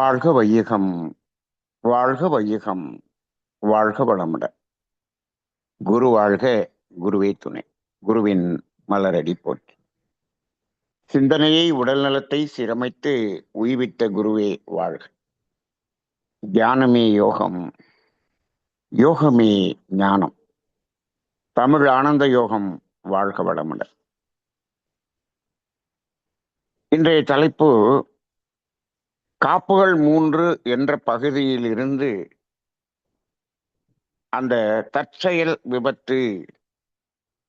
வாழ்க வையகம் வாழ்க வையகம் வாழ்க வளமுட. குரு வாழ்க குருவே துணை. குருவின் மலரடி போற்றி. சிந்தனையை உடல் நலத்தை சிரமைத்து உய்வித்த குருவே வாழ்க. தியானமே யோகம் யோகமே ஞானம். தமிழ் ஆனந்த யோகம் வாழ்க வளமுட. இன்றைய தலைப்பு காப்புகள் மூன்று என்ற பகுதியில் இருந்து அந்த தற்செயல் விபத்து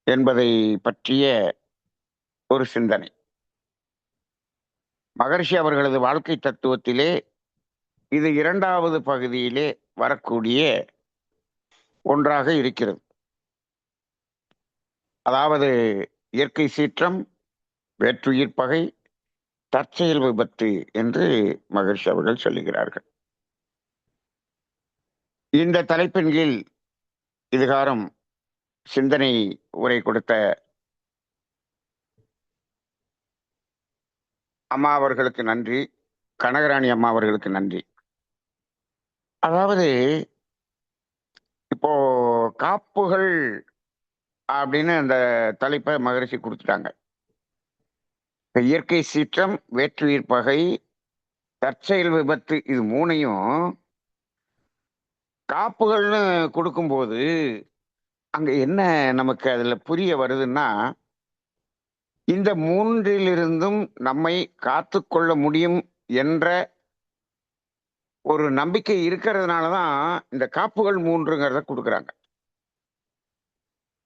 என்பதை பற்றிய ஒரு சிந்தனை. மகர்ஷி அவர்களது வாழ்க்கை தத்துவத்திலே இது இரண்டாவது பகுதியிலே வரக்கூடிய ஒன்றாக இருக்கிறது. அதாவது இயற்கை சீற்றம் வேற்றுயிர் பகை தற்செயல் விபத்து என்று மகிழ்ச்சி அவர்கள் சொல்லுகிறார்கள். இந்த தலைப்பின் கீழ் இதுகாரம் சிந்தனை உரை கொடுத்த அம்மா அவர்களுக்கு நன்றி கனகராணி அம்மா அவர்களுக்கு நன்றி. அதாவது இப்போ காப்புகள் அப்படின்னு அந்த தலைப்பை மகரிஷி கொடுத்துட்டாங்க. இயற்கை சீற்றம் வேற்றுயிர் பகை தற்செயல் விபத்து இது மூணையும் காப்புகள்னு கொடுக்கும்போது அங்க என்ன நமக்கு அதுல புரிய வருதுன்னா இந்த மூன்றிலிருந்தும் நம்மை காத்து கொள்ள முடியும் என்ற ஒரு நம்பிக்கை இருக்கிறதுனால தான் இந்த காப்புகள் மூன்றுங்கிறத கொடுக்குறாங்க.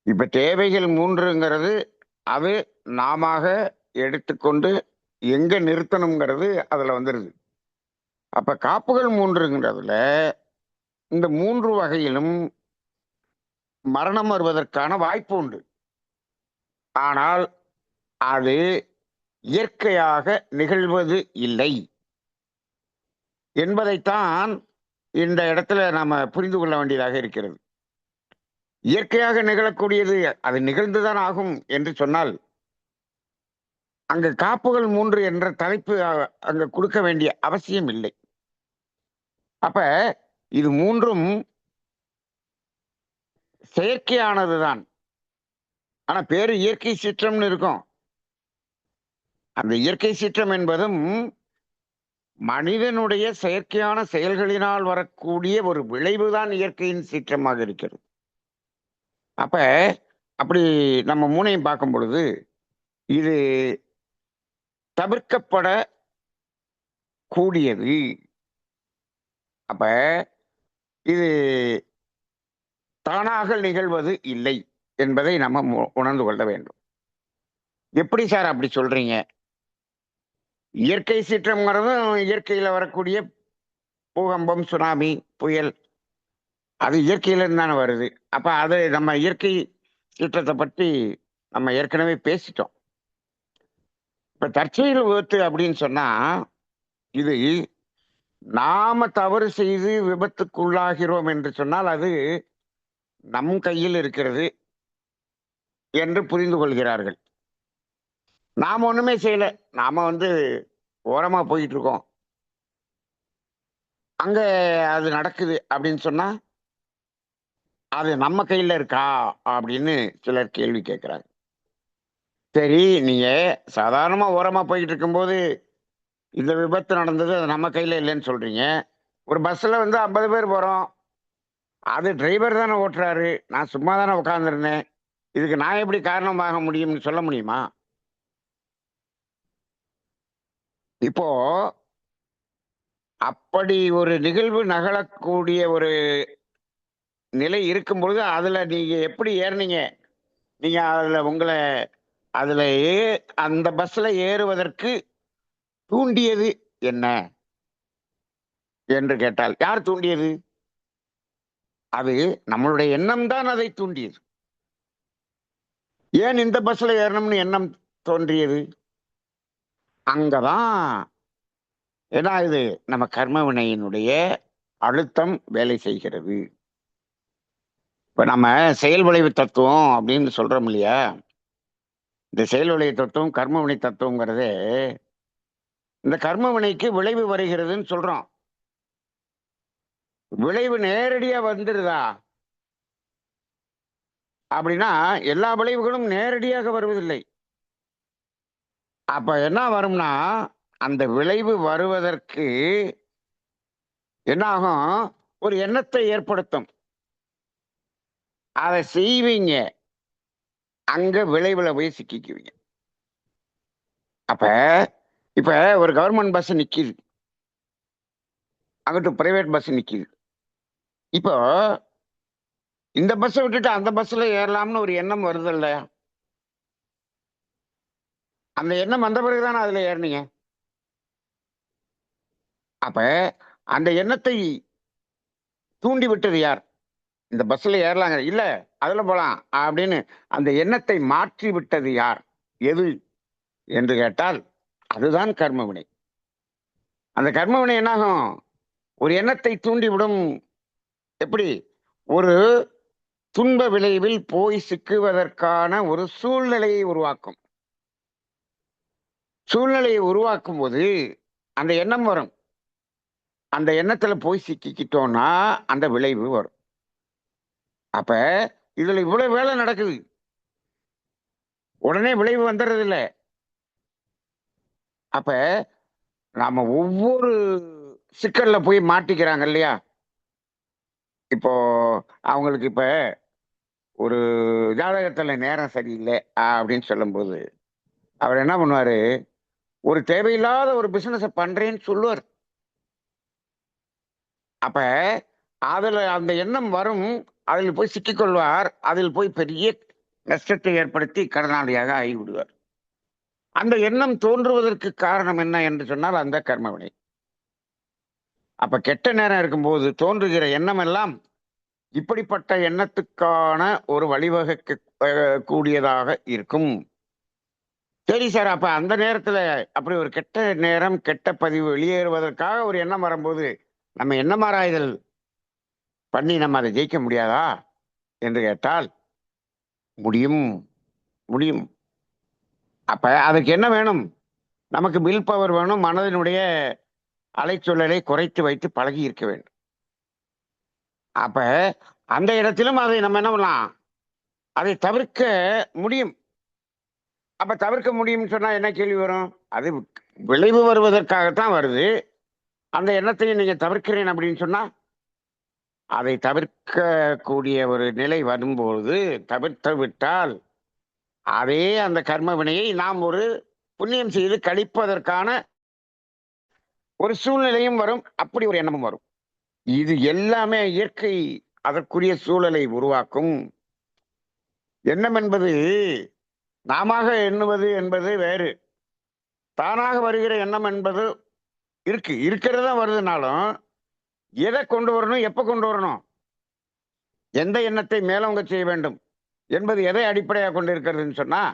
இப்ப தேவைகள் மூன்றுங்கிறது அது நாம எடுத்துக்கொண்டு எங்க நிறுத்தணுங்கிறது அதுல வந்துருது. அப்ப காப்புகள் மூன்றுங்கிறதுல இந்த மூன்று வகையிலும் மரணம் வருவதற்கான வாய்ப்பு உண்டு. ஆனால் அது இயற்கையாக நிகழ்வது இல்லை. என்பதைத்தான் இந்த இடத்துல நாம புரிந்து கொள்ள வேண்டியதாக இருக்கிறது. இயற்கையாக நிகழக்கூடியது அது நிகழ்ந்துதான் ஆகும் என்று சொன்னால் அங்கு காப்புகள் மூன்று என்ற தலைப்பு அங்க கொடுக்க வேண்டிய அவசியம் இல்லை. அப்ப இது மூன்றும் செயற்கையானதுதான் ஆனா பேரு இயற்கை சீற்றம்னு இருக்கும். அந்த இயற்கை சீற்றம் என்பதும் மனிதனுடைய செயற்கையான செயல்களினால் வரக்கூடிய ஒரு விளைவுதான் இயற்கையின் சீற்றமாக இருக்கிறது. அப்ப அப்படி நம்ம மூனையும் பார்க்கும் பொழுது இது தவிர்க்கப்பட கூடியது. அப்ப இது தானாக நிகழ்வது இல்லை என்பதை நம்ம உணர்ந்து கொள்ள வேண்டும். எப்படி சார் அப்படி சொல்றீங்க? இயற்கை சீற்றம்ங்கிறதும் இயற்கையில வரக்கூடிய பூகம்பம் சுனாமி புயல். அது இயற்கையிலிருந்து தானே வருது. அப்ப அது நம்ம இயற்கை சீற்றத்தை பற்றி நம்ம ஏற்கனவே பேசிட்டோம். இப்ப தற்செயல் விபத்து அப்படின்னு சொன்னா இது நாம தவறு செய்து விபத்துக்குள்ளாகிறோம் என்று சொன்னால் அது நம் கையில் இருக்கிறது என்று புரிந்து கொள்கிறார்கள். நாம் ஒண்ணுமே செய்யல. நாம வந்து ஓரமா போயிட்டு இருக்கோம். அங்க அது நடக்குது அப்படின்னு சொன்னா அது நம்ம கையில இருக்கா அப்படின்னு சிலர் கேள்வி கேட்கிறாங்க. சரி நீங்க சாதாரணமா ஓரமா போயிட்டு இருக்கும்போது இந்த விபத்து நடந்தது அது நம்ம கையில இல்லைன்னு சொல்றீங்க. ஒரு பஸ்ல வந்து ஐம்பது பேர் போறோம். அது டிரைவர் தானே ஓட்டுறாரு. நான் சும்மா தானே உட்காந்துருந்தேன் இதுக்கு நான் எப்படி காரணமாக முடியும்னு சொல்ல முடியுமா? இப்போ அப்படி ஒரு நிகழ்வு நகழக்கூடிய ஒரு நிலை இருக்கும் பொழுது அதுல நீங்க எப்படி ஏறினீங்க? நீங்க அதுல உங்களை அதுல ஏ அந்த பஸ்ல ஏறுவதற்கு தூண்டியது என்ன? என்று கேட்டால் யார் தூண்டியது? அது நம்மளுடைய எண்ணம் தான் அதை தூண்டியது. ஏன் இந்த பஸ்ல ஏறணும்னு எண்ணம் தோன்றியது? அங்கதான் ஏன்னா இது நம்ம கர்ம வினையினுடைய அழுத்தம் வேலை செய்கிறது. இப்ப நம்ம செயல் விளைவு தத்துவம் அப்படின்னு சொல்றோம் இல்லையா? இந்த செயல் தத்துவம் கர்மவினை தத்துவங்கிறது இந்த கர்மவினைக்கு விளைவு வருகிறதுன்னு சொல்றோம். விளைவு நேரடியா வந்துருதா? அப்படின்னா எல்லா விளைவுகளும் நேரடியாக வருவதில்லை. அப்ப என்ன வரும்னா அந்த விளைவு வருவதற்கு என்ன ஆகும் ஒரு எண்ணத்தை ஏற்படுத்தும். அதை செய்வீங்க. அங்க விளைவில் போய் சிக்கிக்குவீங்க. அப்ப இப்ப ஒரு கவர்மெண்ட் பஸ் நிக்கிது. அங்கிட்டு பிரைவேட் பஸ் நிக்கிது. இப்போ இந்த பஸ்ஸை விட்டுட்டு அந்த பஸ்ல ஏறலாம்னு ஒரு எண்ணம் வருது இல்லையா? அந்த எண்ணம் வந்த பிறகுதானே அதுல ஏறினீங்க? அப்ப அந்த எண்ணத்தை தூண்டி விட்டது யார்? இந்த பஸ்ல ஏறலாங்க இல்ல அதுல போலாம். அப்படின்னு அந்த எண்ணத்தை மாற்றி விட்டது யார்? எது என்று கேட்டால் அதுதான் கர்மவினை. அந்த கர்மவினை என்னாகும்? ஒரு எண்ணத்தை தூண்டிவிடும். எப்படி? ஒரு துன்ப விளைவில் போய் சிக்குவதற்கான ஒரு சூழ்நிலையை உருவாக்கும். சூழ்நிலையை உருவாக்கும் போது அந்த எண்ணம் வரும். அந்த எண்ணத்துல போய் சிக்கிக்கிட்டோம்னா அந்த விளைவு வரும். அப்ப இதுல இவ்வளவு வேலை நடக்குது. உடனே விளைவு வந்துடுறது இல்ல அப்ப நாம ஒவ்வொரு சிக்கல்ல போய் மாட்டிக்கிறாங்க இல்லையா? இப்போ அவங்களுக்கு இப்ப ஒரு ஜாதகத்துல நேரம் சரியில்லை அப்படின்னு சொல்லும்போது அவர் என்ன பண்ணுவாரு? ஒரு தேவையில்லாத ஒரு பிசினஸ் பண்றேன்னு சொல்லுவார். அப்ப அதுல அந்த எண்ணம் வரும். அதில் போய் சிக்கிக்கொள்வார் அதில் போய் பெரிய நஷ்டத்தை ஏற்படுத்தி கடனாளியாக ஆகிவிடுவார். அந்த எண்ணம் தோன்றுவதற்கு காரணம் என்ன என்று சொன்னால் அந்த கர்மவினை. அப்ப கெட்ட நேரம் இருக்கும்போது தோன்றுகிற எண்ணம் எல்லாம் இப்படிப்பட்ட எண்ணத்துக்கான ஒரு வழிவகைக்கு கூடியதாக இருக்கும். சரி சார் அப்ப அந்த நேரத்துல அப்படி ஒரு கெட்ட நேரம் கெட்ட பதிவு வெளியேறுவதற்காக ஒரு எண்ணம் வரும்போது நம்ம எண்ணம் ஆராய்தல் பண்ணி நம்ம அதை ஜெயிக்க முடியாதா? என்று கேட்டால் முடியும் முடியும். அப்ப அதுக்கு என்ன வேணும்? நமக்கு வில் பவர் வேணும் மனதினுடைய அலைச்சொல்லலை குறைத்து வைத்து பழகி இருக்க வேண்டும். அப்ப அந்த இடத்திலும் அதை நம்ம என்ன பண்ணலாம்? அதை தவிர்க்க முடியும். அப்ப தவிர்க்க முடியும்னு சொன்னா என்ன கேள்வி வரும்? அது விளைவு வருவதற்காகத்தான் வருது. அந்த எண்ணத்தையும் நீங்க தவிர்க்கிறேன் அப்படின்னு சொன்னா அதை தவிர்க்கக்கூடிய ஒரு நிலை வரும்போது தவிர்த்து விட்டால் அதே அந்த கர்ம வினையை நாம் ஒரு புண்ணியம் செய்து கழிப்பதற்கான ஒரு சூழ்நிலையும் வரும். அப்படி ஒரு எண்ணமும் வரும். இது எல்லாமே இயற்கை அதற்குரிய சூழலை உருவாக்கும். எண்ணம் என்பது நாம எண்ணுவது என்பது வேறு. தானாக வருகிற எண்ணம் என்பது இருக்கு. இருக்கிறதா வருதுனாலும் எதை கொண்டு வரணும் எப்போ கொண்டு வரணும்? எந்த எண்ணத்தை மேலவங்க செய்ய வேண்டும்? என்பது எதை அடிப்படையாக கொண்டு இருக்கிறதுன்னு சொன்னால்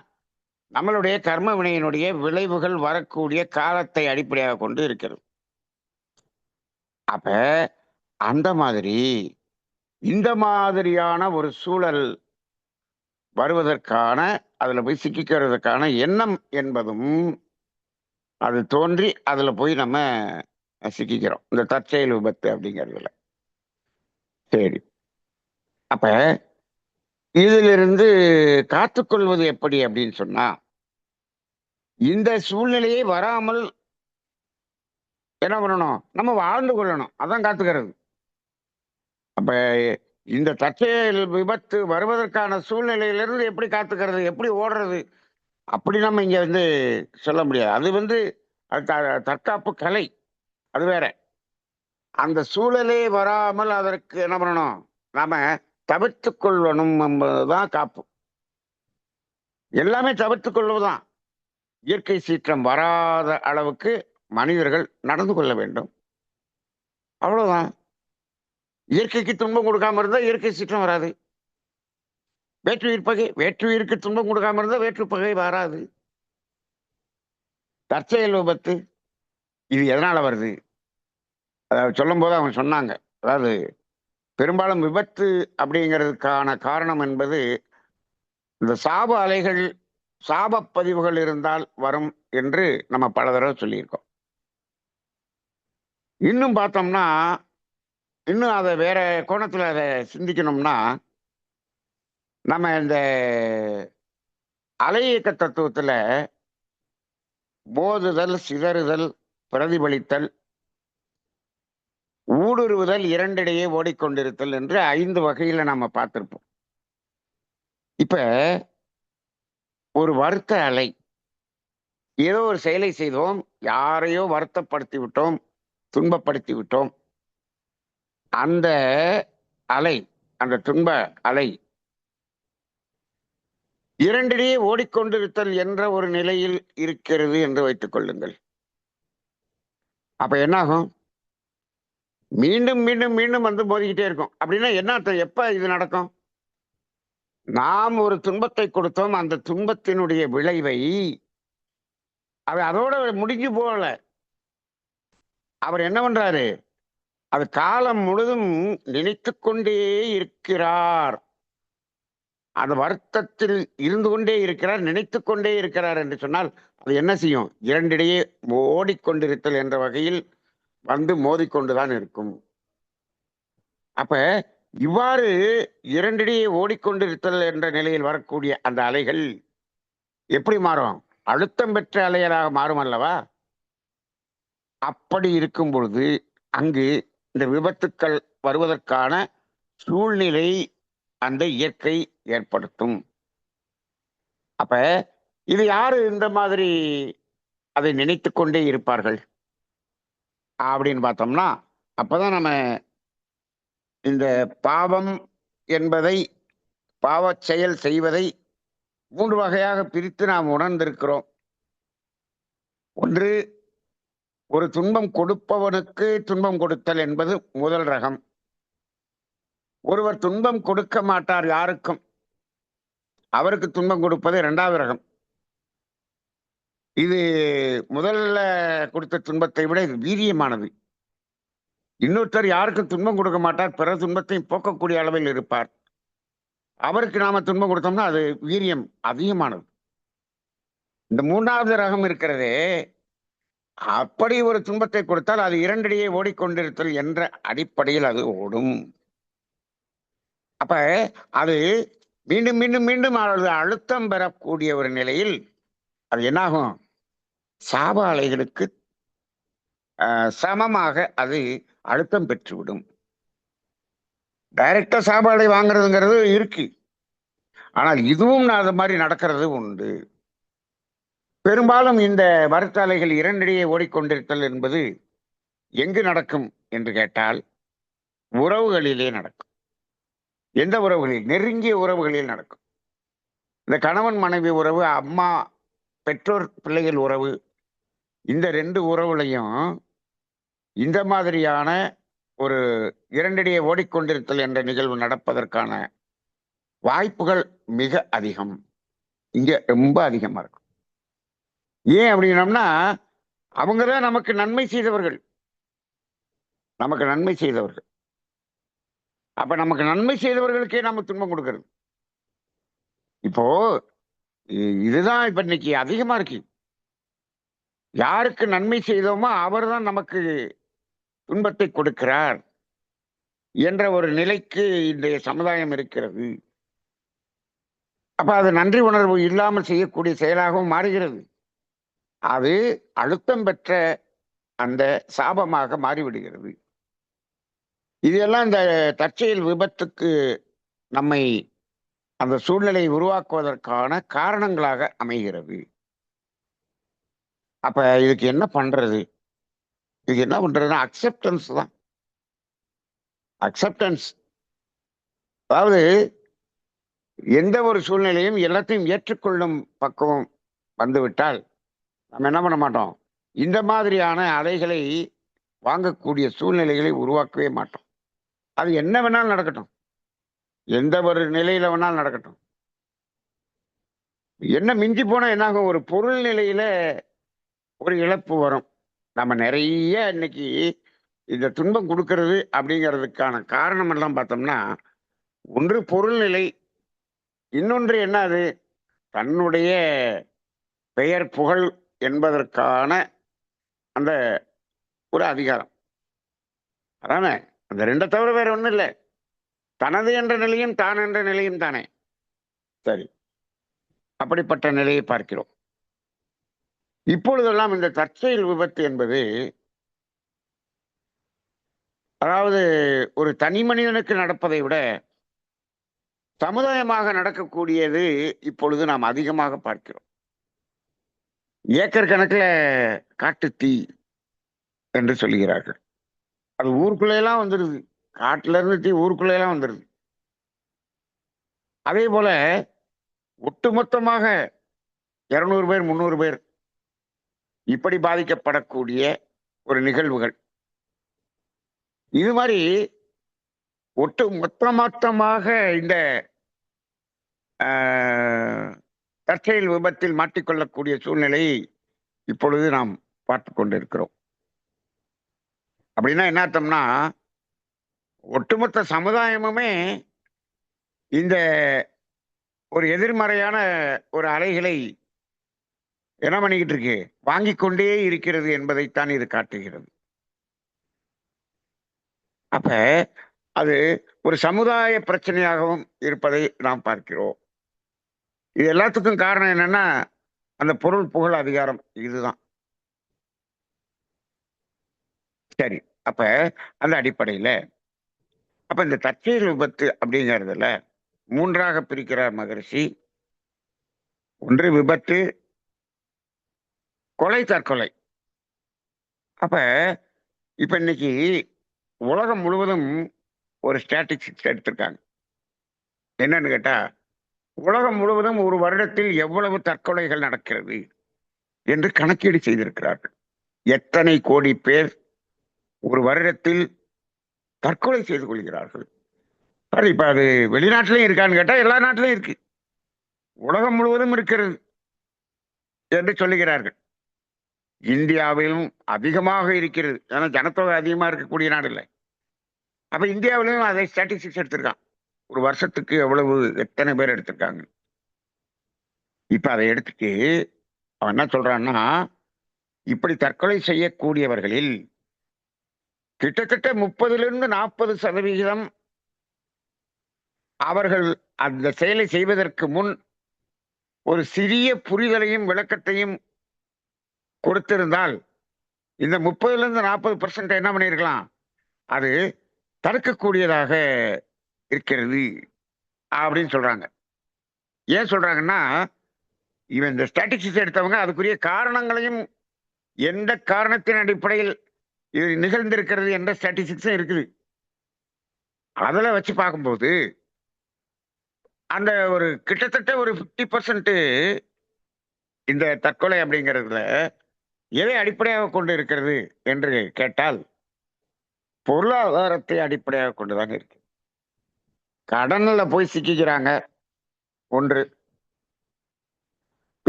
நம்மளுடைய கர்ம வினையினுடைய விளைவுகள் வரக்கூடிய காலத்தை அடிப்படையாக கொண்டு இருக்கிறது. அப்ப அந்த மாதிரி இந்த மாதிரியான ஒரு சூழல் வருவதற்கான அதில் போய் சிக்கிக்கிறதுக்கான எண்ணம் என்பதும் அது தோன்றி அதில் போய் நம்ம சிக்கிக்கிறோம் இந்த தற்செயல் விபத்து அப்படிங்கிறதுல. சரி. அப்ப இதிலிருந்து காத்துக்கொள்வது எப்படி அப்படின்னு சொன்னா இந்த சூழ்நிலையை வராமல் என்ன பண்ணணும்? நம்ம வாழ்ந்து கொள்ளணும். அதான் காத்துக்கிறது. அப்ப இந்த தற்செயல் விபத்து வருவதற்கான சூழ்நிலையிலிருந்து எப்படி காத்துக்கிறது? எப்படி ஓடுறது? அப்படி நம்ம இங்க வந்து சொல்ல முடியாது. அது வந்து அது த- தற்காப்பு கலை. அது வேற. அந்த சூழலே வராமல் அதற்கு என்ன பண்ணணும்? நாம தவிர்த்து கொள்ளணும் என்பதுதான் காப்பு. எல்லாமே தவிர்த்து கொள்வதுதான். இயற்கை சீற்றம் வராத அளவுக்கு மனிதர்கள் நடந்து கொள்ள வேண்டும். அவ்வளவுதான். இயற்கைக்கு துன்பம் கொடுக்காம இருந்தா இயற்கை சீற்றம் வராது. வேற்றுயிர் பகை வேற்றுயிருக்கு துன்பம் கொடுக்காம இருந்தா வேற்று பகை வராது. தற்செயல் விபத்து இது எதனால் வருது? அதாவது சொல்லும்போது அவங்க சொன்னாங்க. அதாவது பெரும்பாலும் விபத்து அப்படிங்கிறதுக்கான காரணம் என்பது இந்த சாப அலைகள் சாப பதிவுகள் இருந்தால் வரும் என்று நம்ம பல தடவை சொல்லியிருக்கோம். இன்னும் பார்த்தோம்னா இன்னும் அதை வேற கோணத்தில் அதை சிந்திக்கணும்னா நம்ம இந்த அலை இயக்க தத்துவத்தில் போதுதல் சிதறுதல் பிரதிபலித்தல் ஊடுருவுதல் இரண்டிடையே ஓடிக்கொண்டிருத்தல் என்று ஐந்து வகையில நம்ம பார்த்திருப்போம். இப்ப ஒரு வருத்த அலை ஏதோ ஒரு செயலை செய்தோம் யாரையோ வருத்தப்படுத்தி விட்டோம் துன்பப்படுத்தி விட்டோம் அந்த அலை அந்த துன்ப அலை இரண்டிடையே ஓடிக்கொண்டிருத்தல் என்ற ஒரு நிலையில் இருக்கிறது என்று வைத்துக் கொள்ளுங்கள். அப்போ என்னாகும்? மீண்டும் மீண்டும் மீண்டும் வந்து மோதிக்கிட்டே இருக்கும். அப்படின்னா என்ன அர்த்தம்? எப்போ இது நடக்கும்? நாம் ஒரு துன்பத்தை கொடுத்தோம். அந்த துன்பத்தினுடைய விளைவை அது அதோட முடிஞ்சு போகல. அவர் என்ன பண்றாரு? அது காலம் முழுதும் நினைத்து கொண்டே இருக்கிறார். அந்த வருத்தத்தில் இருந்து கொண்டே இருக்கிறார் நினைத்து கொண்டே இருக்கிறார் என்று சொன்னால் அது என்ன செய்யும்? இரண்டிடையே ஓடிக்கொண்டிருத்தல் என்ற வகையில் வந்து மோதிக்கொண்டுதான் இருக்கும். அப்ப இவ்வாறு இரண்டிடையே ஓடிக்கொண்டிருத்தல் என்ற நிலையில் வரக்கூடிய அந்த அலைகள் எப்படி மாறும்? அழுத்தம் பெற்ற அலைகளாக மாறும் அல்லவா? அப்படி இருக்கும் பொழுது அங்கு இந்த விபத்துக்கள் வருவதற்கான சூழ்நிலை அந்த இயற்கை ஏற்படுத்தும். அப்ப இது யாரு இந்த மாதிரி அதை நினைத்து கொண்டே இருப்பார்கள்? அப்படின்னு பார்த்தோம்னா அப்பதான் நம்ம இந்த பாவம் என்பதை பாவ செயல் செய்வதை மூன்று வகையாக பிரித்து நாம் உணர்ந்திருக்கிறோம். ஒன்று ஒரு துன்பம் கொடுப்பவனுக்கு துன்பம் கொடுத்தல் என்பது முதல் ரகம். ஒருவர் துன்பம் கொடுக்க மாட்டார் யாருக்கும். அவருக்கு துன்பம் கொடுப்பது இரண்டாவது ரகம். இது முதல்ல கொடுத்த துன்பத்தை விட இது வீரியமானது. இன்னொருத்தர் யாருக்கும் துன்பம் கொடுக்க மாட்டார் பிற துன்பத்தையும் போக்கக்கூடிய அளவில் இருப்பார். அவருக்கு நாம துன்பம் கொடுத்தோம்னா அது வீரியம் அதிகமானது. இந்த மூன்றாவது ரகம் இருக்கிறதே அப்படி ஒரு துன்பத்தை கொடுத்தால் அது இரண்டிடையே ஓடிக்கொண்டிருத்தல் என்ற அடிப்படையில் அது ஓடும். அப்ப அது மீண்டும் மீண்டும் மீண்டும் அவர்கள் அழுத்தம் பெறக்கூடிய ஒரு நிலையில் அது என்னாகும்? சாப அலைகளுக்கு ஆஹ், சமமாக அது அழுத்தம் பெற்றுவிடும். டைரக்டா சாபாலை வாங்குறதுங்கிறது இருக்கு. ஆனால் இதுவும் அது மாதிரி நடக்கிறது உண்டு. பெரும்பாலும் இந்த வருத்த அலைகள் இரண்டிடையே ஓடிக்கொண்டிருத்தல் என்பது எங்கு நடக்கும் என்று கேட்டால் உறவுகளிலே நடக்கும். எந்த உறவுகளில்? நெருங்கிய உறவுகளில் நடக்கும். இந்த கணவன் மனைவி உறவு அம்மா பெற்றோர் பிள்ளைகள் உறவு இந்த ரெண்டு உறவுலையும் இந்த மாதிரியான ஒரு இரண்டிடையே ஓடிக்கொண்டிருத்தல் என்ற நிகழ்வு நடப்பதற்கான வாய்ப்புகள் மிக அதிகம். இங்கே ரொம்ப அதிகமாக இருக்கும். ஏன் அப்படின்னம்னா அவங்க தான் நமக்கு நன்மை செய்தவர்கள். நமக்கு நன்மை செய்தவர்கள். அப்ப நமக்கு நன்மை செய்தவர்களுக்கே நம்ம துன்பம் கொடுக்கறது. இப்போ இதுதான் இப்ப இன்னைக்கு அதிகமா இருக்கு. யாருக்கு நன்மை செய்தோமோ அவர்தான் நமக்கு துன்பத்தை கொடுக்கிறார் என்ற ஒரு நிலைக்கு இன்றைய சமுதாயம் இருக்கிறது. அப்ப அது நன்றி உணர்வு இல்லாமல் செய்யக்கூடிய செயலாகவும் மாறுகிறது. அது அழுத்தம் பெற்ற அந்த சாபமாக மாறிவிடுகிறது. இதெல்லாம் இந்த தற்செயல் விபத்துக்கு நம்மை அந்த சூழ்நிலையை உருவாக்குவதற்கான காரணங்களாக அமைகிறது. அப்ப இதுக்கு என்ன பண்றது? இதுக்கு என்ன பண்றதுன்னா அக்செப்டன்ஸ் தான். அக்செப்டன்ஸ் அதாவது எந்த ஒரு சூழ்நிலையும் எல்லாத்தையும் ஏற்றுக்கொள்ளும் பக்குவம் வந்துவிட்டால் நம்ம என்ன பண்ண மாட்டோம்? இந்த மாதிரியான அலைகளை வாங்கக்கூடிய சூழ்நிலைகளை உருவாக்கவே மாட்டோம். அது என்ன வேணாலும் நடக்கட்டும். எந்த ஒரு நிலையில வேணாலும் நடக்கட்டும். என்ன மிஞ்சி போனா என்னாகும்? ஒரு பொருள் நிலையில ஒரு இழப்பு வரும். நம்ம நிறைய இன்னைக்கு இந்த துன்பம் கொடுக்கறது அப்படிங்கிறதுக்கான காரணம் எல்லாம் பார்த்தோம்னா ஒன்று பொருள் நிலை இன்னொன்று என்ன அது? தன்னுடைய பெயர் புகழ் என்பதற்கான அந்த ஒரு அதிகாரம். அதானே? அந்த ரெண்டை தவிர வேற ஒன்றும் இல்லை. தனது என்ற நிலையும் தான் என்ற நிலையும் தானே. சரி. அப்படிப்பட்ட நிலையை பார்க்கிறோம். இப்பொழுதெல்லாம் இந்த தற்செயல் விபத்து என்பது அதாவது ஒரு தனி மனிதனுக்கு நடப்பதை விட சமுதாயமாக நடக்கக்கூடியது இப்பொழுது நாம் அதிகமாக பார்க்கிறோம். ஏக்கர் கணக்கில் காட்டு தீ என்று சொல்லுகிறார்கள் அது ஊருக்குள்ளெல்லாம் வந்துடுது காட்டுல இருந்து தீ ஊருக்குள்ளெல்லாம் வந்துடுது அதே போல ஒட்டுமொத்தமாக இருநூறு பேர் முந்நூறு பேர் இப்படி பாதிக்கப்படக்கூடிய ஒரு நிகழ்வுகள். இது மாதிரி ஒட்டு மொத்தமொத்தமாக இந்த ஆஹ், தற்செயல் விபத்தில் மாட்டிக்கொள்ளக்கூடிய சூழ்நிலையை இப்பொழுது நாம் பார்த்து கொண்டிருக்கிறோம். அப்படின்னா என்ன அர்த்தம்னா ஒட்டுமொத்த சமுதாயமுமே இந்த ஒரு எதிர்மறையான ஒரு அலைகளை என்ன பண்ணிக்கிட்டு இருக்கு? வாங்கி கொண்டே இருக்கிறது என்பதைத்தான் இது காட்டுகிறது. அப்ப அது ஒரு சமுதாய பிரச்சனையாகவும் இருப்பதை நாம் பார்க்கிறோம். இது எல்லாத்துக்கும் காரணம் என்னன்னா அந்த பொருள் புகழ் அதிகாரம் இதுதான். சரி. அப்ப அந்த அடிப்படையில அப்ப இந்த தற்செயல் விபத்து அப்படிங்கறதுல மூன்றாக பிரிக்கிறார் மகரிஷி ஒன்று விபத்து கொலை தற்கொலை. அப்ப இப்ப இன்னைக்கு உலகம் முழுவதும் ஒரு ஸ்டாட்டிஸ்டிக்ஸ் எடுத்திருக்காங்க. என்னன்னு கேட்டா உலகம் முழுவதும் ஒரு வருடத்தில் எவ்வளவு தற்கொலைகள் நடக்கிறது என்று கணக்கீடு செய்திருக்கிறார்கள். எத்தனை கோடி பேர் ஒரு வருடத்தில் தற்கொலை செய்து கொள்கிறார்கள். சார் இப்ப அது வெளிநாட்டிலையும் இருக்கான்னு கேட்டால் எல்லா நாட்டிலையும் இருக்கு. உலகம் முழுவதும் இருக்கிறது என்று சொல்லுகிறார்கள். இந்தியாவிலும் அதிகமாக இருக்கிறது. ஏன்னா ஜனத்தொகை அதிகமாக இருக்கக்கூடிய நாடு இல்லை. அப்ப இந்தியாவிலும் அதை ஸ்டாட்டிஸ்டிக்ஸ் எடுத்திருக்கான். ஒரு வருஷத்துக்கு எவ்வளவு எத்தனை பேர் எடுத்திருக்காங்க? இப்ப அதை எடுத்துட்டு அவன் என்ன சொல்றான்னா இப்படி தற்கொலை செய்யக்கூடியவர்களில் கிட்டத்தட்ட முப்பதிலிருந்து நாற்பது சதவிகிதம் அவர்கள் அந்த செயலை செய்வதற்கு முன் ஒரு சிறிய புரிதலையும் விளக்கத்தையும் கொடுத்திருந்தால் இந்த முப்பதுலேருந்து நாற்பது பர்சன்ட் என்ன பண்ணியிருக்கலாம்? அது தடுக்கக்கூடியதாக இருக்கிறது அப்படின்னு சொல்கிறாங்க ஏன் சொல்கிறாங்கன்னா இவன் இந்த ஸ்டாட்டிஸ்டிக்ஸ் எடுத்தவங்க அதுக்குரிய காரணங்களையும் எந்த காரணத்தின் அடிப்படையில் இது நிகழ்ந்திருக்கிறது என்ற ஸ்டாட்டிஸ்டிக்ஸும் இருக்குது. அதில் வச்சு பார்க்கும்போது அந்த ஒரு கிட்டத்தட்ட ஒரு ஃபிஃப்டி பர்சன்ட்டு இந்த தற்கொலை அப்படிங்கிறதுல எதை அடிப்படையாக கொண்டு இருக்கிறது என்று கேட்டால் பொருளாதாரத்தை அடிப்படையாக கொண்டு தாங்க இருக்கு. கடனில் போய் சிக்கிக்கிறாங்க. ஒன்று.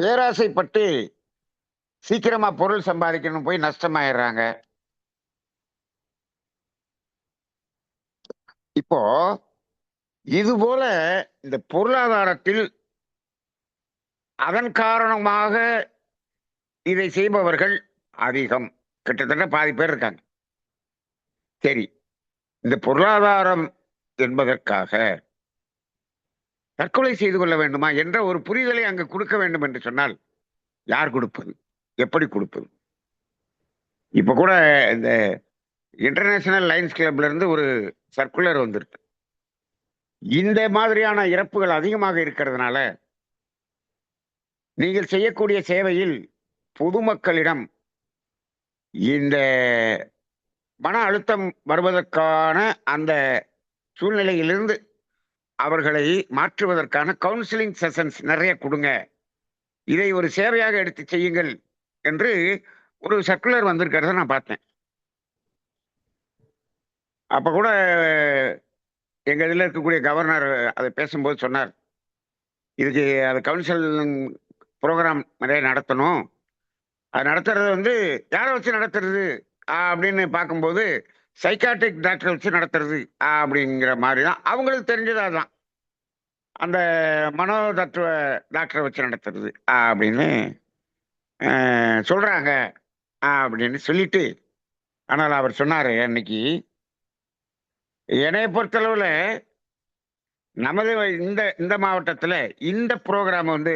பேராசைப்பட்டு சீக்கிரமாக பொருள் சம்பாதிக்கணும் போய் நஷ்டமாயிடுறாங்க. இப்போ இது போல இந்த பொருளாதாரத்தில் அதன் காரணமாக இதை செய்பவர்கள் அதிகம். கிட்டத்தட்ட பாதி பேர் இருக்காங்க. சரி இந்த பொருளாதாரம் என்பதற்காக தற்கொலை செய்து கொள்ள வேண்டுமா என்ற ஒரு புரிதலை அங்கு கொடுக்க வேண்டும் என்று சொன்னால் யார் கொடுப்பது? எப்படி கொடுப்பது? இப்ப கூட இந்த இன்டர்நேஷனல் லைன்ஸ் கிளப்ல இருந்து ஒரு சர்க்குலர் வந்திருக்கு. இந்த மாதிரியான இறப்புகள் அதிகமாக இருக்கிறதுனால நீங்கள் செய்யக்கூடிய சேவையில் பொதுமக்களிடம் இந்த மன அழுத்தம் வருவதற்கான அந்த சூழ்நிலையிலிருந்து அவர்களை மாற்றுவதற்கான கவுன்சிலிங் செஷன்ஸ் நிறைய கொடுங்க. இதை ஒரு சேவையாக எடுத்து செய்யுங்கள் என்று ஒரு சர்க்குலர் வந்திருக்கிறத நான் பார்த்தேன். அப்ப கூட எங்க இதுல இருக்கக்கூடிய கவர்னர் அதை பேசும்போது சொன்னார் இதுக்கு அது கவுன்சிலிங் ப்ரோக்ராம் நிறைய நடத்தணும். அது நடத்துறது வந்து யாரை வச்சு நடத்துறது? அப்படின்னு பார்க்கும்போது சைக்காட்ரிக் டாக்டர் வச்சு நடத்துறது அப்படிங்கிற மாதிரி தான் அவங்களுக்கு தெரிஞ்சது அதுதான். அந்த மனோ தத்துவ டாக்டரை வச்சு நடத்துறது அப்படின்னு சொல்கிறாங்க சொல்றாங்க. அப்படின்னு சொல்லிட்டு ஆனால் அவர் சொன்னார் அன்னைக்கு என்னை பொறுத்தளவில் நமது இந்த இந்த மாவட்டத்தில் இந்த ப்ரோக்ராம் வந்து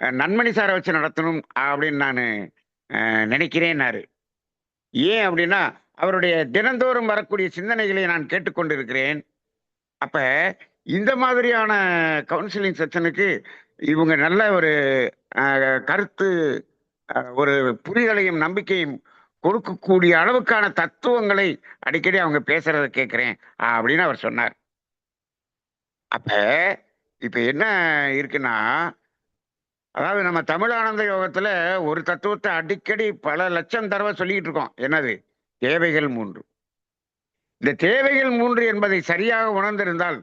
நன்மணி சாரை வச்சு நடத்தணும் அப்படின்னு நான் நினைக்கிறேன்னாரு ஏன் அப்படின்னா அவருடைய தினந்தோறும் வரக்கூடிய சிந்தனைகளை நான் கேட்டுக்கொண்டிருக்கிறேன். அப்போ இந்த மாதிரியான கவுன்சிலிங் செக்ஷனுக்கு இவங்க நல்ல ஒரு கருத்து ஒரு புரிதலையும் நம்பிக்கையும் கொடுக்கக்கூடிய அளவுக்கான தத்துவங்களை அடிக்கடி அவங்க பேசுறத கேட்கிறேன் அப்படின்னு அவர் சொன்னார். அப்ப இப்ப என்ன இருக்குன்னா அதாவது நம்ம தமிழானந்த யோகத்துல ஒரு தத்துவத்தை அடிக்கடி பல லட்சம் தடவை சொல்லிட்டு இருக்கோம். என்னது? தேவைகள் மூன்று. இந்த தேவைகள் மூன்று என்பதை சரியாக உணர்ந்திருந்தால்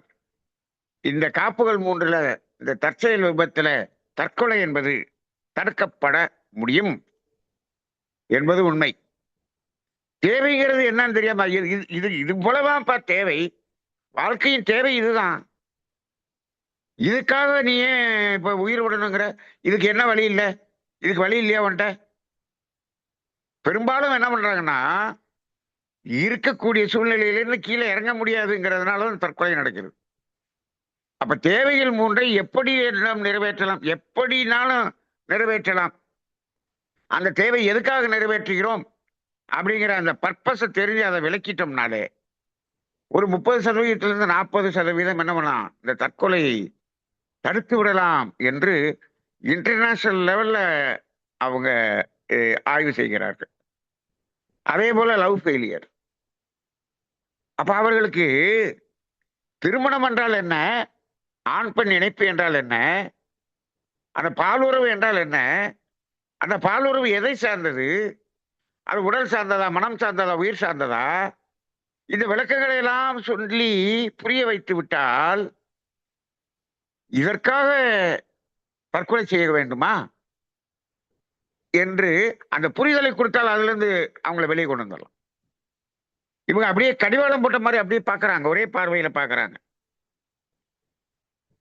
இந்த காப்புகள் மூன்றுல இந்த தற்செயல் விபத்துல தற்கொலை என்பது தடுக்கப்பட முடியும் என்பது உண்மை. தேவைங்கிறது என்னன்னு தெரியாம இது இது- இது இது தேவை. வாழ்க்கையின் தேவை இதுதான். இதுக்காக நீ ஏன் இப்ப உயிர் விடணுங்கிற? இதுக்கு என்ன வழி இல்லை? இதுக்கு வழி இல்லையா உன்ட்ட பெரும்பாலும் என்ன பண்றாங்கன்னா இருக்கக்கூடிய சூழ்நிலையிலிருந்து கீழே இறங்க முடியாதுங்கிறதுனால தான் தற்கொலை நடக்குது. அப்ப தேவைகள் மூன்றை எப்படி நாம் நிறைவேற்றலாம்? எப்படினாலும் நிறைவேற்றலாம். அந்த தேவை எதுக்காக நிறைவேற்றுகிறோம்? அப்படிங்கிற அந்த பர்பஸை தெரிஞ்சு அதை விளக்கிட்டோம்னாலே ஒரு முப்பது சதவீதத்திலிருந்து நாற்பது சதவீதம் என்ன பண்ணலாம்? இந்த தற்கொலையை தடுத்து விடலாம் என்று இன்டர்நேஷனல் லெவலில் அவங்க ஆய்வு செய்கிறார்கள். அதே போல லவ் ஃபெயிலியர் அப்போ அவர்களுக்கு திருமணம் என்றால் என்ன? ஆண் பெண் இணைப்பு என்றால் என்ன? அந்த பாலுறவு என்றால் என்ன? அந்த பாலுறவு எதை சார்ந்தது? அது உடல் சார்ந்ததா மனம் சார்ந்ததா உயிர் சார்ந்ததா? இந்த விளக்கங்களை எல்லாம் சொல்லி புரிய வைத்து விட்டால் இதற்காக தற்கொலை செய்ய வேண்டுமா? என்று அந்த புரிதலை கொடுத்தால் அதுல இருந்து அவங்கள வெளியே கொண்டு வந்துடலாம். இவங்க அப்படியே கடிவாளம் போட்ட மாதிரி அப்படியே பார்க்குறாங்க. ஒரே பார்வையில பார்க்குறாங்க.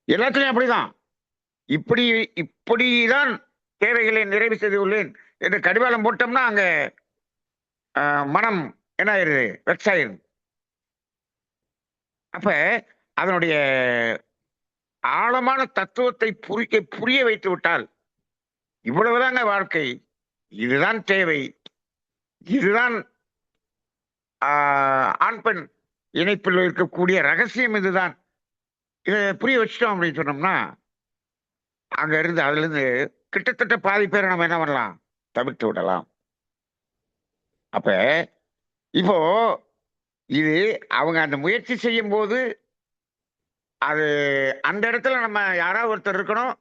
எல்லாத்துலயும் அப்படிதான். இப்படி இப்படிதான் தேவைகளை நிறைவு செய்து உள்ளேன் என்று கடிவாளம் போட்டோம்னா அங்க மனம் என்ன ஆயிருது வெக்ஸ் ஆயிருது அப்ப அதனுடைய ஆழமான தத்துவத்தை புரிய புரிய வைத்து விட்டால் இவ்வளவுதாங்க வாழ்க்கை. இதுதான் தேவை. இதுதான் ஆண் பெண் இணைப்பில் இருக்கக்கூடிய ரகசியம் இதுதான். இதை புரிய வச்சிட்டோம் அப்படின்னு சொன்னோம்னா அங்க இருந்து அதுல இருந்து கிட்டத்தட்ட பாதி பேரை நம்ம என்ன பண்ணலாம்? தவிர்த்து விடலாம். அப்ப இப்போ இது அவங்க அந்த முயற்சி செய்யும் போது அது அந்த இடத்துல நம்ம யாராவது ஒருத்தர் இருக்கணும்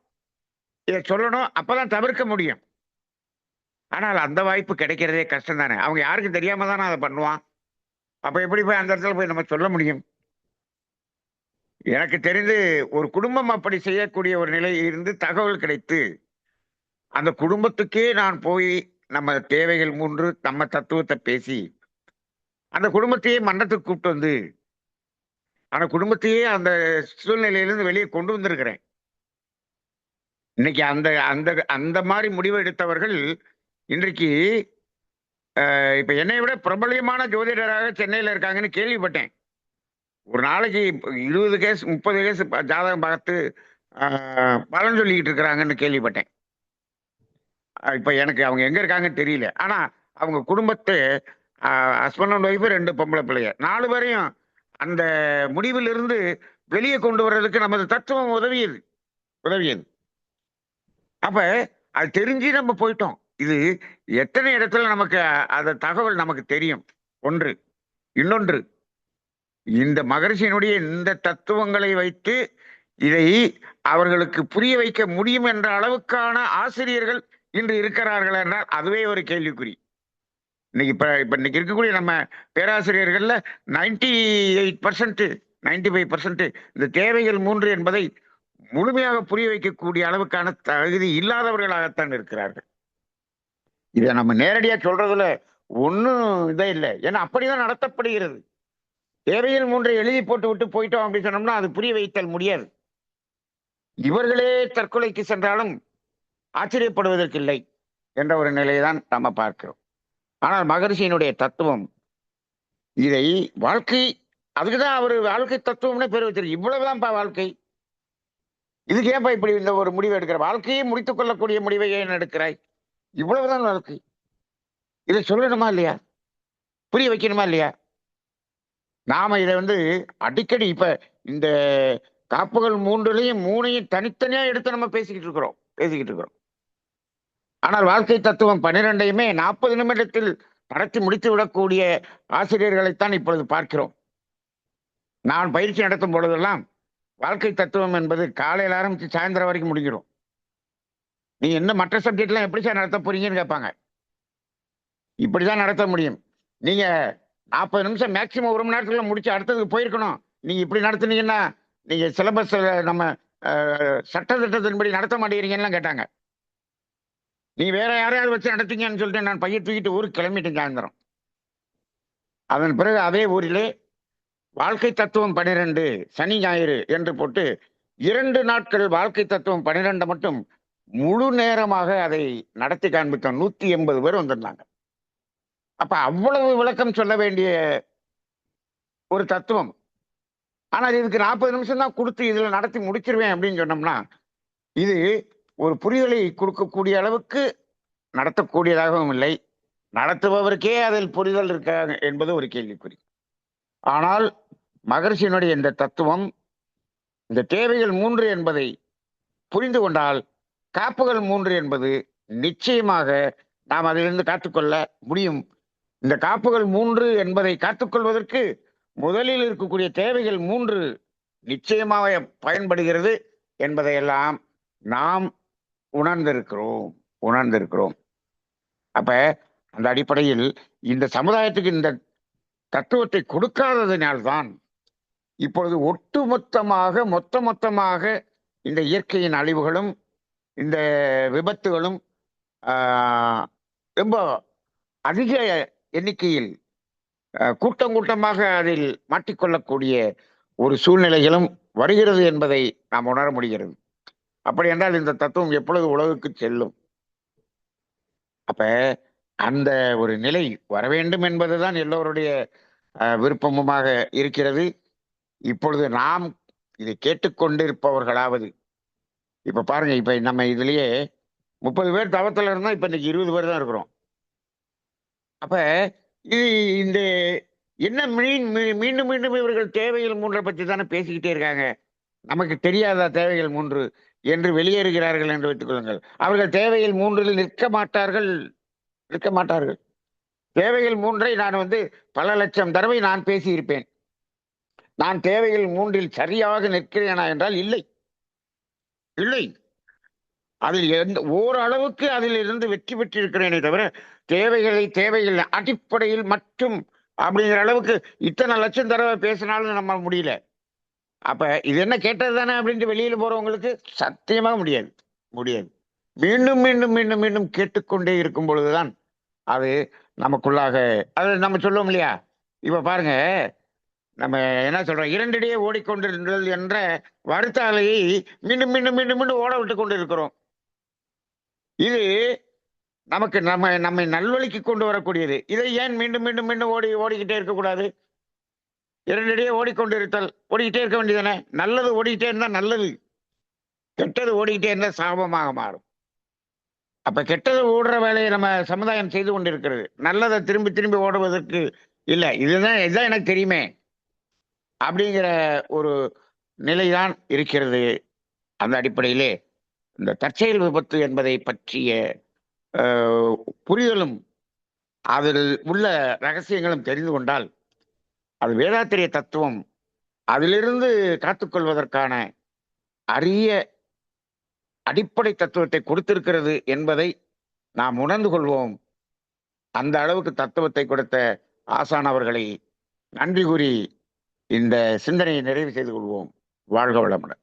இதை சொல்லணும் அப்பதான் தவிர்க்க முடியும். ஆனால் அந்த வாய்ப்பு கிடைக்கிறதே கஷ்டம் தானே அவங்க யாருக்கும் தெரியாம தானே அதை பண்ணுவான். அப்ப எப்படி போய் அந்த இடத்துல போய் நம்ம சொல்ல முடியும்? எனக்கு தெரிந்து ஒரு குடும்பம் அப்படி செய்யக்கூடிய ஒரு நிலை இருந்து தகவல் கிடைத்து அந்த குடும்பத்துக்கே நான் போய் நம்ம தேவைகள் மூன்று நம்ம தத்துவத்தை பேசி அந்த குடும்பத்தையே மன்னத்துக்கு கூப்பிட்டு வந்து அந்த குடும்பத்தையே அந்த சூழ்நிலையிலிருந்து வெளியே கொண்டு வந்திருக்கிறேன். இன்னைக்கு அந்த அந்த அந்த மாதிரி முடிவு எடுத்தவர்கள் இன்றைக்கு இப்போ இப்ப என்னை விட பிரபலியமான ஜோதிடராக சென்னையில இருக்காங்கன்னு கேள்விப்பட்டேன். ஒரு நாளைக்கு இருபது கேஸ் முப்பது கேஸ் ஜாதகம் பார்த்து பலன் சொல்லிக்கிட்டு இருக்கிறாங்கன்னு கேள்விப்பட்டேன். இப்போ எனக்கு அவங்க எங்கே இருக்காங்கன்னு தெரியல. ஆனால் அவங்க குடும்பத்தை ஹஸ்பண்ட் அண்ட் ஒய்ஃபு ரெண்டு பொம்பளை பிள்ளைய நாலு பேரையும் அந்த முடிவிலிருந்து வெளியே கொண்டு வர்றதுக்கு நமது தத்துவம் உதவியது. உதவியது. அப்போ அது தெரிஞ்சு நம்ம போயிட்டோம். இது எத்தனை இடத்துல நமக்கு அந்த தகவல் நமக்கு தெரியும்? ஒன்று. இன்னொன்று. இந்த மகரிஷியினுடைய இந்த தத்துவங்களை வைத்து இதை அவர்களுக்கு புரிய வைக்க முடியும் என்ற அளவுக்கான ஆசிரியர்கள் இன்று இருக்கிறார்கள் என்றால் அதுவே ஒரு கேள்விக்குறி. இன்னைக்கு இப்ப இப்போ இன்னைக்கு இருக்கக்கூடிய நம்ம பேராசிரியர்கள்ல ninety eight percent ninety five percent இந்த தேவைகள் மூன்று என்பதை முழுமையாக புரிய வைக்கக்கூடிய அளவுக்கான தகுதி இல்லாதவர்களாகத்தான் இருக்கிறார்கள். இதை நம்ம நேரடியா சொல்றதுல ஒன்றும் இதே இல்லை. ஏன்னா அப்படிதான் நடத்தப்படுகிறது. தேவையில் மூன்றை எழுதி போட்டு விட்டு போயிட்டோம் அப்படின்னு சொன்னோம்னா அது புரிய வைத்தல் முடியாது. இவர்களே தற்கொலைக்கு சென்றாலும் ஆச்சரியப்படுவதற்கில்லை என்ற ஒரு நிலையை தான் நம்ம பார்க்கிறோம். ஆனால் மகரிஷியினுடைய தத்துவம் இதை வாழ்க்கை அதுக்கு தான் அவர் வாழ்க்கை தத்துவம்னே பேர் வச்சிருக்கு இவ்வளவுதான்ப்பா வாழ்க்கை. இதுக்கு ஏன்ப்பா இப்படி இந்த ஒரு முடிவு எடுக்கிற? வாழ்க்கையை முடித்துக் கொள்ளக்கூடிய முடிவை ஏன் எடுக்கிறாய்? இவ்வளவுதான் வாழ்க்கை. இதை சொல்லணுமா இல்லையா? புரிய வைக்கணுமா இல்லையா? நாம இதை வந்து அடிக்கடி இப்ப இந்த காப்புகள் மூன்றுலையும் மூணையும் தனித்தனியா எடுத்து நம்ம பேசிக்கிட்டு இருக்கிறோம். பேசிக்கிட்டு இருக்கிறோம். ஆனால் வாழ்க்கை தத்துவம் பன்னிரெண்டையுமே நாற்பது நிமிடத்தில் நடத்தி முடித்து விடக்கூடிய ஆசிரியர்களைத்தான் இப்பொழுது பார்க்கிறோம். நான் பயிற்சி நடத்தும் பொழுதெல்லாம் வாழ்க்கை தத்துவம் என்பது காலையில் ஆரம்பித்து சாயந்தரம் வரைக்கும் முடிஞ்சிடும். நீ என்ன மற்ற சப்ஜெக்ட்லாம் எப்படி சார் நடத்த போறீங்கன்னு கேட்பாங்க. இப்படி தான் நடத்த முடியும். நீங்கள் நாற்பது நிமிஷம் மேக்சிமம் ஒரு மணி நேரத்தில் முடிச்சு அடுத்ததுக்கு போயிருக்கணும். நீங்கள் இப்படி நடத்துனீங்கன்னா நீங்கள் சிலபஸ் நம்ம சட்டத்திட்டத்தின்படி நடத்த மாட்டேங்கிறீங்கன்னு கேட்டாங்க. நீ வேற யாரையாவது வச்சு நடத்தீங்கன்னு சொல்லிட்டு நான் பையன் தூக்கிட்டு ஊருக்கு கிளம்பிட்டேன் சாயந்தரம். அதன் பிறகு அதே ஊரிலே வாழ்க்கை தத்துவம் பனிரெண்டு சனி ஞாயிறு என்று போட்டு இரண்டு நாட்கள் வாழ்க்கை தத்துவம் பனிரெண்டு மட்டும் முழு நேரமாக அதை நடத்தி காண்பித்தோம். நூத்தி எண்பது பேர் வந்திருந்தாங்க. அப்ப அவ்வளவு விளக்கம் சொல்ல வேண்டிய ஒரு தத்துவம். ஆனால் இதுக்கு நாற்பது நிமிஷம் தான் கொடுத்து இதில் நடத்தி முடிச்சிருவேன் அப்படின்னு சொன்னோம்னா இது ஒரு புரிதலை கொடுக்கக்கூடிய அளவுக்கு நடத்தக்கூடியதாகவும் இல்லை. நடத்துபவருக்கே அதில் புரிதல் இருக்க என்பது ஒரு கேள்விக்குறி. ஆனால் மகர்ஷியினுடைய இந்த தத்துவம் இந்த தேவைகள் மூன்று என்பதை புரிந்து கொண்டால் காப்புகள் மூன்று என்பது நிச்சயமாக நாம் அதிலிருந்து காத்துக்கொள்ள முடியும். இந்த காப்புகள் மூன்று என்பதை காத்துக்கொள்வதற்கு முதலில் இருக்கக்கூடிய தேவைகள் மூன்று நிச்சயமாக பயன்படுகிறது என்பதையெல்லாம் நாம் உணர்ந்திருக்கிறோம் உணர்ந்திருக்கிறோம். அப்ப அந்த அடிப்படையில் இந்த சமுதாயத்துக்கு இந்த தத்துவத்தை கொடுக்காததினால்தான் இப்பொழுது ஒட்டுமொத்தமாக மொத்த மொத்தமாக இந்த இயற்கையின் அழிவுகளும் இந்த விபத்துகளும் ரொம்ப அதிக எண்ணிக்கையில் கூட்டம் கூட்டமாக அதில் மாட்டிக்கொள்ளக்கூடிய ஒரு சூழ்நிலைகளும் வருகிறது என்பதை நாம் உணர முடிகிறது. அப்படி என்றால் இந்த தத்துவம் எப்பொழுது உலகுக்கு செல்லும்? அப்ப அந்த ஒரு நிலை வர வேண்டும் என்பதுதான் எல்லோருடைய அஹ், விருப்பமுமாக இருக்கிறது. இப்பொழுது நாம் இதை கேட்டுக்கொண்டிருப்பவர்களாவது இப்ப பாருங்க இப்ப நம்ம இதுலயே முப்பது பேர் தவத்துல இருந்தால் இப்ப இன்னைக்கு இருபது பேர் தான் இருக்கிறோம். அப்ப இது இந்த என்ன மீன் மீ- மீண்டும் மீண்டும் இவர்கள் தேவைகள் மூன்றை பற்றி தானே பேசிக்கிட்டே இருக்காங்க. நமக்கு தெரியாதா தேவைகள் மூன்று? என்று வெளியேறுகிறார்கள் என்று வைத்துக் கொள்ளுங்கள். அவர்கள் தேவையில் மூன்றில் நிற்க மாட்டார்கள் நிற்க மாட்டார்கள். தேவையில் மூன்றை நான் வந்து பல லட்சம் தடவை நான் பேசியிருப்பேன். நான் தேவையில் மூன்றில் சரியாக நிற்கிறேனா என்றால் இல்லை. இல்லை. அதில் எந்த ஓரளவுக்கு அதில் இருந்து வெற்றி பெற்றிருக்கிறேனே தவிர தேவைகளை தேவைகள் அடிப்படையில் மட்டும் அப்படிங்கிற அளவுக்கு இத்தனை லட்சம் தடவை பேசினாலும் நம்ம முடியல. அப்ப இது என்ன கேட்டது தானே அப்படின்ட்டு வெளியில போறவங்களுக்கு சத்தியமா முடியாது. முடியாது. மீண்டும் மீண்டும் மீண்டும் மீண்டும் கேட்டுக்கொண்டே இருக்கும் பொழுதுதான் அது நமக்குள்ளாக அது நம்ம சொல்லுவோம் இல்லையா? இப்ப பாருங்க நம்ம என்ன சொல்றோம்? இரண்டிடையே ஓடிக்கொண்டிருந்தது என்ற வருத்தாலையை மீண்டும் மீண்டும் மீண்டும் மீண்டும் ஓட விட்டு கொண்டு இருக்கிறோம் இது நமக்கு நம்ம நம்மை நல்வழிக்கு கொண்டு வரக்கூடியது. இதை ஏன் மீண்டும் மீண்டும் மீண்டும் ஓடி ஓடிக்கிட்டே இருக்கக்கூடாது இரண்டிடையே ஓடிக்கொண்டிருத்தல். ஓடிக்கிட்டே இருக்க வேண்டியதானே நல்லது ஓடிக்கிட்டே இருந்தால் நல்லது. கெட்டது ஓடிக்கிட்டே இருந்தால் சாபமாக மாறும். அப்போ கெட்டது ஓடுற வேலையை நம்ம சமுதாயம் செய்து கொண்டிருக்கிறது. நல்லதை திரும்பி திரும்பி ஓடுவதற்கு இல்லை. இதுதான் இதுதான் எனக்கு தெரியுமே. அப்படிங்கிற ஒரு நிலைதான் இருக்கிறது அந்த அடிப்படையிலே. இந்த தற்செயல் விபத்து என்பதை பற்றிய புரிதலும் அதில் உள்ள ரகசியங்களும் தெரிந்து கொண்டால் அது வேதாத்திரிய தத்துவம். அதிலிருந்து காத்துக்கொள்வதற்கான அரிய அடிப்படை தத்துவத்தை கொடுத்திருக்கிறது என்பதை நாம் உணர்ந்து கொள்வோம். அந்த அளவுக்கு தத்துவத்தை கொடுத்த ஆசான் அவர்களை நன்றி கூறி இந்த சிந்தனையை நிறைவு செய்து கொள்வோம். வாழ்க வளமுடன்.